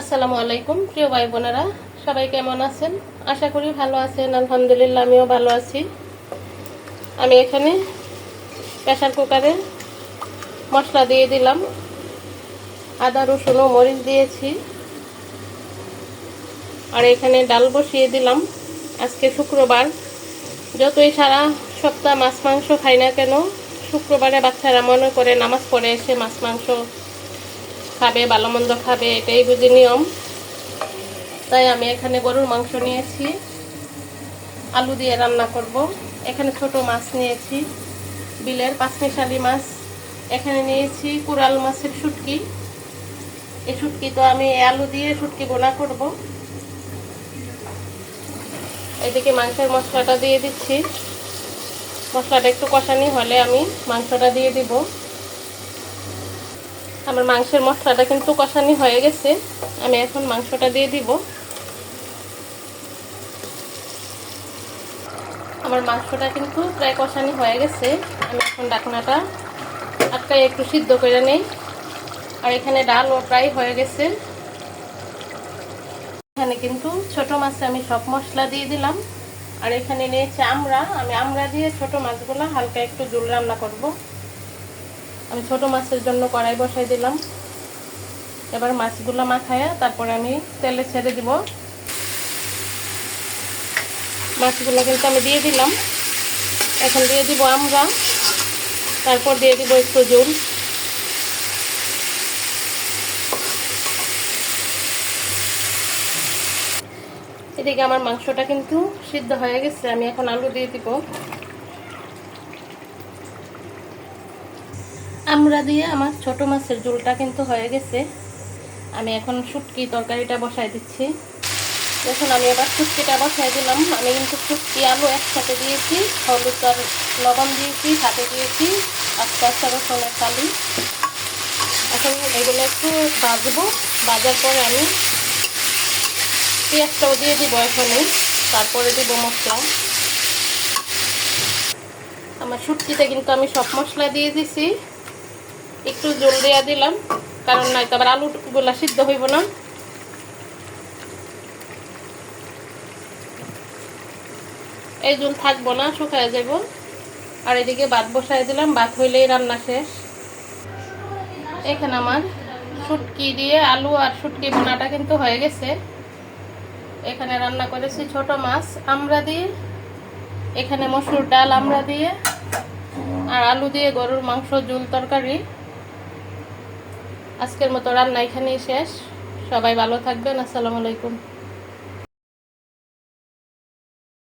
আসসালামু আলাইকুম, প্রিয় ভাই বোনেরা, সবাই কেমন আছেন? আশা করি ভালো আছেন, আলহামদুলিল্লাহ আমিও ভালো আছি। আমি এখানে প্রেশার কুকারে মশলা দিয়ে দিলাম। আদা, রসুন ও মরিচ দিয়েছি। আর এখানে ডাল বসিয়ে দিলাম। আজকে শুক্রবার, যতই সারা সপ্তাহ মাছ মাংস খাই না কেন, শুক্রবারে বাচ্চারা মনে করে নামাজ পড়ে এসে মাছ মাংস খাবে ভালো মন্দ খাবে, এটাই বুঝি নিয়ম। তাই আমি এখানে গরুর মাংস নিয়েছি, আলু দিয়ে রান্না করব। এখানে ছোট মাছ নিয়েছি, বিলের পাঁচমিশালি মাছ। এখানে নিয়েছি কুরাল মাছের শুটকি। এই শুটকি তো আমি আলু দিয়ে শুটকি বোনা করব। এদিকে মাংসের মশলাটা দিয়ে দিচ্ছি। মশলাটা একটু কষানি হলে আমি মাংসটা দিয়ে দিব। আমার মাংসের মশলাটা কিন্তু কষানি হয়ে গেছে। আমি এখন মাংসটা দিয়ে দিব। আমার মাংসটা কিন্তু প্রায় কষানি হয়ে গেছে। আমি এখন ডাকনাটা আটকাই একটু সিদ্ধ করে নেই। আর এখানে ডালও প্রায় হয়ে গেছে। এখানে কিন্তু ছোট মাছে আমি সব মশলা দিয়ে দিলাম। আর এখানে নিয়েছে আমরা আমি আমরা দিয়ে ছোট মাছগুলো হালকা একটু জুল রান্না করব। আমি ছোট মাছের জন্য কড়াই বসাই দিলাম। এবার মাছগুলো মাখায়া তারপরে আমি তেলে ছেড়ে দিব। মাছগুলো কিন্তু আমি দিয়ে দিলাম। এখন দিয়ে দিব আমরা। তারপর দিয়ে দিব একটু জল। এদিকে আমার মাংসটা কিন্তু সিদ্ধ হয়ে গেছে। আমি এখন আলু দিয়ে দিব। আমরা দিয়ে আমার ছোট মাছের ঝোলটা কিন্তু হয়ে গেছে। আমি এখন শুটকি তরকারিটা বসাই দিচ্ছি। দেখুন আমি এবার শুটকিটা বসাই দিলাম। আমি কিন্তু শুটকি, আলু একসাথে দিয়েছি, হলুদ আর লবণ দিয়েছি, সাথে দিয়েছি আস্তে আস্তে রসুনের কালি। এখন এগুলো একটু বাজবো বাজার পরে আমি পেঁয়াজটাও দিয়ে দিব এখনই। তারপরে দিব মশলা। আমার শুটকিতে কিন্তু আমি সব মশলা দিয়ে দিছি। একটু জল দেওয়া দিলাম, কারণ নয়তো আবার আলুগুলা সিদ্ধ হইব না। এই জল থাকব না, শুকায় যাব। আর এদিকে ভাত বসায় দিলাম, ভাত হইলেই রান্না শেষ। এখানে আমার শুটকি দিয়ে আলু আর শুটকি বোনাটা কিন্তু হয়ে গেছে। এখানে রান্না করেছি ছোট মাছ আমরা দিয়ে। এখানে মসুর ডাল আমরা দিয়ে। আর আলু দিয়ে গরুর মাংস জুল তরকারি। আজকের মতো রান্না এখানেই শেষ। সবাই ভালো থাকবেন। আসসালামু আলাইকুম।